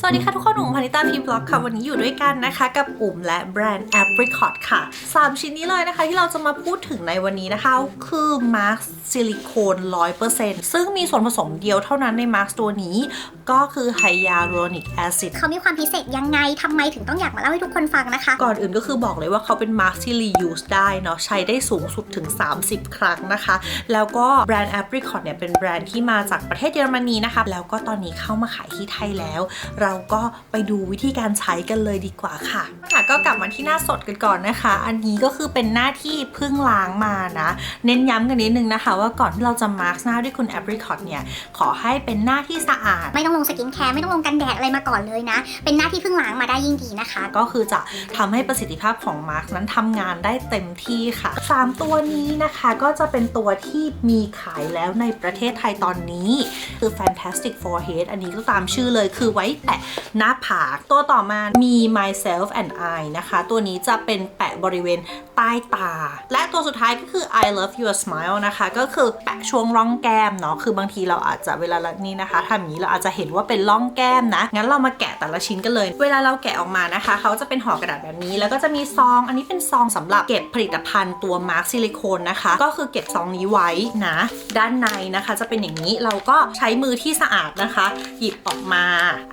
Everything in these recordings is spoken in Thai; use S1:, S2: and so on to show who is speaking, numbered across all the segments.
S1: สวัสดีค่ะทุกคนอุ๋มพนิตาพีบล็อกค่ะ วันนี้อยู่ด้วยกันนะคะ กับอุ๋มและแบรนด์ Apricot ค่ะ 3 ชิ้นนี้เลยนะคะ ที่เราจะมาพูดถึงในวันนี้นะคะ คือมาร์คซิลิโคน100%ซึ่งมีส่วนผสมเดียวเท่านั้นในมาร์คตัวนี้ ก็คือไฮยาลูรอนิกแอซิด
S2: เขามีความพิเศษยังไงทำไมถึงต้องอยากมาเล่าให้ทุกคนฟังนะคะ
S1: ก่อนอื่นก็คือบอกเลยว่าเขาเป็นมาร์คที่ reuse ได้เนาะใช้ได้สูงสุดถึง 30 ครั้งนะคะ แล้วก็แบรนด์ Apricot เนี่ยเป็นแบรนด์ที่มาจากประเทศเยอรมนีนะคะแล้วก็ตอนนี้เข้ามาขายที่ไทยแล้วเราก็ไปดูวิธีการใช้กันเลยดีกว่าค่ะ ค่ะก็กลับมาที่หน้าสดกันก่อนนะคะ อันนี้ก็คือเป็นหน้าที่เพิ่งล้างมานะ เน้นย้ำกันนิดนึงนะคะ ว่าก่อนที่เราจะมาร์คหน้าด้วยคุณ Apricot เนี่ยขอให้เป็นหน้าที่สะอาด
S2: ไม่ต้องลงสกินแคร์ไม่ต้องลงกันแดดอะไรมาก่อนเลยนะ เป็นหน้าที่เพิ่งล้างมาได้ยิ่งดีนะคะ
S1: ก็คือจะทำให้ประสิทธิภาพของมาร์กนั้นทำงานได้เต็มที่ค่ะ 3 ตัวนี้นะคะก็จะเป็นตัวที่มีขายแล้วในประเทศไทยตอนนี้ คือ Fantastic Forehead อันนี้ก็ตามชื่อเลยคือไว้แปะหน้าผาก ตัวต่อมามี Myself and I นะคะ ตัวนี้จะเป็นแปะบริเวณใต้ตา และตัวสุดท้ายก็คือ I love your smile นะคะ ก็คือแปะช่วงร่องแก้มเนาะคือบางทีเราอาจจะเวลาเรานี่นะคะทำอย่างนี้เราอาจจะเห็นว่าเป็นร่องแก้มนะ งั้นเรามาแกะแต่ละชิ้นกันเลย เวลาเราแกะออกมานะคะ เขาจะเป็นห่อกระดาษแบบนี้ แล้วก็จะมีซอง อันนี้เป็นซองสำหรับเก็บผลิตภัณฑ์ตัวมาร์คซิลิโคนนะคะ ก็คือเก็บซองนี้ไว้นะ ด้านในนะคะจะเป็นอย่างนี้ เราก็ใช้มือที่สะอาดนะคะ หยิบออกมา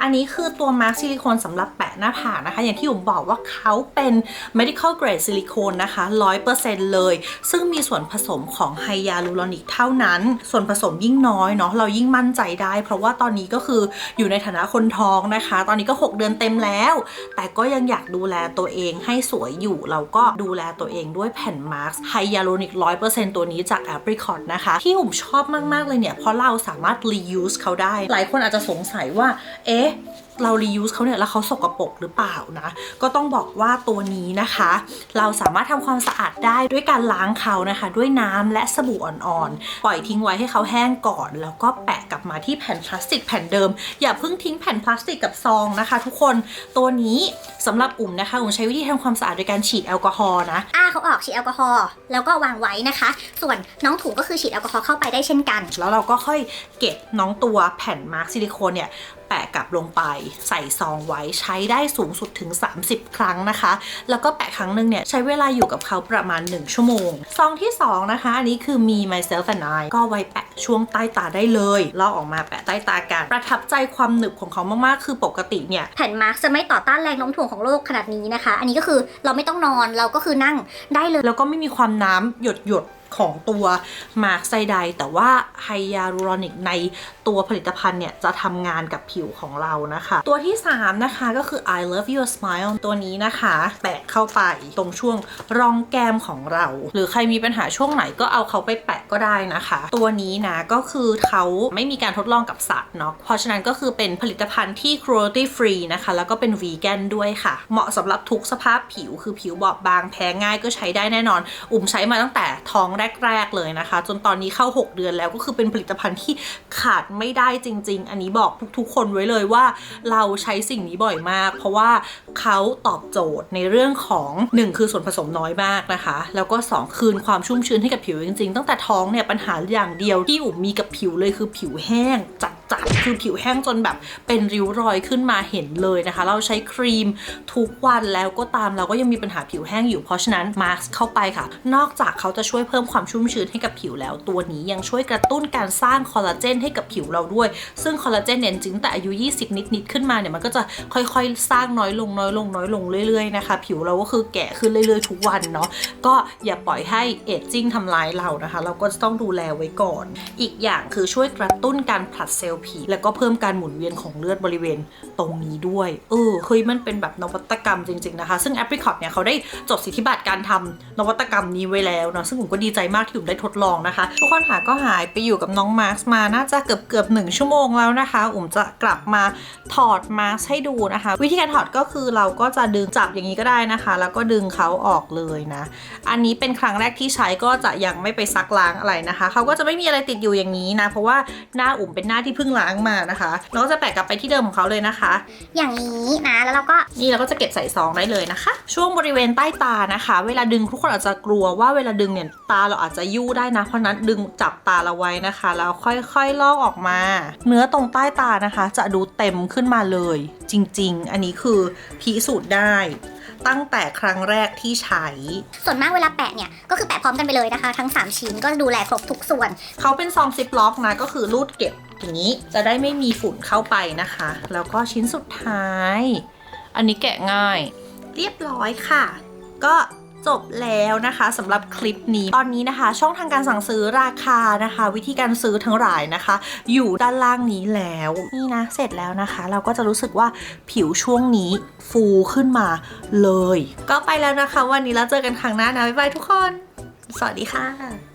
S1: อันนี้คือตัวมาร์คซิลิโคนสำหรับแปะหน้าผากนะคะ อย่างที่ผมบอกว่าเขาเป็น medical grade ซิลิโคนนะคะ 100%เลย ซึ่งมีส่วนผสมของไฮยาลูรอนิกเท่านั้น ส่วนผสมยิ่งน้อยเนาะเรายิ่งมั่นใจได้ เพราะว่าตอนนี้ก็คืออยู่ในฐานะคนท้องนะคะ ตอนนี้ก็ 6 เดือนเต็มแล้ว แต่ก็ยังอยากดูแลตัวเองให้สวยอยู่ เราก็ดูแลตัวเองด้วยแผ่นมาร์คไฮยาลูรอนิก 100%ตัวนี้จาก Apricot นะคะ ที่ผมชอบมาก ๆ เลยเนี่ย เพราะเราสามารถ reuse เขาได้ หลายคนอาจจะสงสัยว่า เอ๊ะ Até! เรา reuse เขาเนี่ยแล้วเขาสกรปรกหรือเปล่านะ ก็ต้องบอกว่าตัวนี้นะคะ เราสามารถทำความสะอาดได้ด้วยการล้างเขานะคะ ด้วยน้ำและสบู่อ่อนๆ ปล่อยทิ้งไว้ให้เขาแห้งก่อน แล้วก็แปะกลับมาที่แผ่นพลาสติกแผ่นเดิม อย่าเพิ่งทิ้งแผ่นพลาสติกกับซองนะคะ ทุกคนตัวนี้สำหรับอุ่มนะคะอุ่มใช้วิธีทำความสะอาดโดยการฉีดแอลกอฮอล์นะ
S2: อ้าเขาออกฉีดแอลกอฮอล์แล้วก็วางไว้นะคะ ส่วนน้องถูก็คือฉีดแอลกอฮอล์เข้าไปได้เช่นกัน
S1: แล้วเราก็ค่อยเก็บน้องตัวแผ่นมาร์คซิลิโคนเนี่ยแปะกลับลงไปใส่ซองไว้ใช้ได้สูงสุดถึง 30 ครั้งนะคะ แล้วก็แปะครั้งหนึ่งเนี่ยใช้เวลาอยู่กับเขาประมาณ 1 ชั่วโมง ซองที่ 2 นะคะ อันนี้คือมี myself and I ก็ไว้แปะช่วงใต้ตาได้เลยลอกออกมาแปะใต้ตากัน ประทับใจความหนึบของเขามากๆ คือปกติเนี่ย
S2: แผ่นมาร์คจะไม่ต่อต้านแรงโน้มถ่วงของโลกขนาดนี้นะคะ อันนี้ก็คือเราไม่ต้องนอนเราก็คือนั่งได้เลย
S1: แล้วก็ไม่มีความน้ำหยดหยดๆ ของตัวมาร์กใดแต่ว่าไฮยาลูรอนิกในตัวผลิตภัณฑ์เนี่ย จะทำงานกับผิวของเรานะคะ ตัวที่ 3 นะคะก็คือ I love your smile ตัวนี้นะคะ แปะเข้าไปตรงช่วงรองแก้มของเรา หรือใครมีปัญหาช่วงไหนก็เอาเขาไปแปะก็ได้นะคะ ตัวนี้นะก็คือเขาไม่มีการทดลองกับสัตว์เนาะเพราะฉะนั้นก็คือเป็นผลิตภัณฑ์ที่ cruelty free นะคะ แล้วก็เป็นวีแกนด้วยค่ะ เหมาะสำหรับทุกสภาพผิวคือผิวบอบบางแพ้ง่ายก็ใช้ได้แน่นอน อุ่มใช้มาตั้งแต่ท้องแแรก ๆเลยนะคะ จนตอนนี้เข้า 6 เดือนแล้วก็คือเป็นผลิตภัณฑ์ที่ขาดไม่ได้จริง ๆ อันนี้บอกทุกๆคนไว้เลยว่าเราใช้สิ่งนี้บ่อยมาก เพราะว่าเขาตอบโจทย์ในเรื่องของ 1 คือส่วนผสมน้อยมากนะคะ แล้วก็ 2 คืนความชุ่มชื้นให้กับผิวจริงๆ ตั้งแต่ท้องเนี่ยปัญหาอย่างเดียวที่อุ่มมีกับผิวเลยคือผิวแห้งจัด จัดคือผิวแห้งจนแบบเป็นริ้วรอยขึ้นมาเห็นเลยนะคะ เราใช้ครีมทุกวันแล้วก็ตามเราก็ยังมีปัญหาผิวแห้งอยู่เพราะฉะนั้นมาร์คเข้าไปค่ะ นอกจากเขาจะช่วยเพิ่มความชุ่มชื้นให้กับผิวแล้วตัวนี้ยังช่วยกระตุ้นการสร้างคอลลาเจนให้กับผิวเราด้วย ซึ่งคอลลาเจนเนี่ยจริงแต่อายุ 20 นิดๆขึ้นมาเนี่ยมันก็จะค่อยๆ สร้างน้อยลงน้อยลงน้อยลงเรื่อยๆนะคะผิวเราก็คือแก่ขึ้นเรื่อยๆ ทุกวันเนาะก็อย่าปล่อยให้เอจจิ้งทำร้ายเรานะคะ เราก็จะต้องดูแลไว้ก่อน อีกอย่างคือช่วยกระตุ้นการผลัดเซลล์ผิวแล้วก็เพิ่มการหมุนเวียนของเลือดบริเวณตรงนี้ด้วย เออเฮ้ยมันเป็นแบบนวัตกรรมจริง ๆนะคะ ซึ่ง Apricot เนี่ยเขาได้จดสิทธิบัตรการทำนวัตกรรมนี้ไว้แล้วเนาะซึ่งผมก็ดีใจมากที่ผมได้ทดลองนะคะ ทุกคนค่ะก็หายไปอยู่กับน้องมาร์คมาน่าจะเกือบเกือบๆหนึ่งชั่วโมงแล้วนะคะอุ๋มจะกลับมาถอดมาร์คให้ดูนะคะ วิธีการถอดก็คือเราก็จะดึงจับอย่างนี้ก็ได้นะคะ แล้วก็ดึงเขาออกเลยนะ อันนี้เป็นครั้งแรกที่ใช้ก็จะยังไม่ไปซักล้างอะไรนะคะเขาก็จะไม่มีอะไรติดอยู่อย่างนี้นะเพราะว่าหน้าอุ๋มเป็นหน้าที่เพิ่งพิ่งล้างมานะคะเราก็จะแปะกลับไปที่เดิมของเขาเลยนะคะ
S2: อย่างนี้นะแล้วเราก็
S1: นี่เราก็จะเก็บใส่ซองได้เลยนะคะ ช่วงบริเวณใต้ตานะคะ เวลาดึงทุกคนอาจจะกลัวว่าเวลาดึงเนี่ยตาเราอาจจะยู่ได้นะเพราะฉะนั้นดึงจับตาเราไว้นะคะแล้วค่อยๆลอกออกมา เนื้อตรงใต้ตานะคะ จะดูเต็มขึ้นมาเลย จริง ๆ อันนี้คือพิสูจน์ได้ตั้งแต่ครั้งแรกที่ใช้
S2: ส่วนมากเวลาแปะเนี่ย ก็คือแปะพร้อมกันไปเลยนะคะ ทั้ง 3 ชิ้นก็ดูแลครบทุกส่วน
S1: เขาเป็นซองซิปล็อกนะ ก็คือรูดเก็บ อย่างนี้จะได้ไม่มีฝุ่นเข้าไปนะคะ แล้วก็ชิ้นสุดท้าย อันนี้แกะง่าย เรียบร้อยค่ะ ก็จบแล้วนะคะสำหรับคลิปนี้ตอนนี้นะคะ ช่องทางการสั่งซื้อราคานะคะ วิธีการซื้อทั้งหลายนะคะ อยู่ด้านล่างนี้แล้วนี่นะเสร็จแล้วนะคะ เราก็จะรู้สึกว่าผิวช่วงนี้ฟูขึ้นมาเลย ก็ไปแล้วนะคะ วันนี้แล้วเจอกันครั้งหน้านะบ๊ายบายทุกคน สวัสดีค่ะ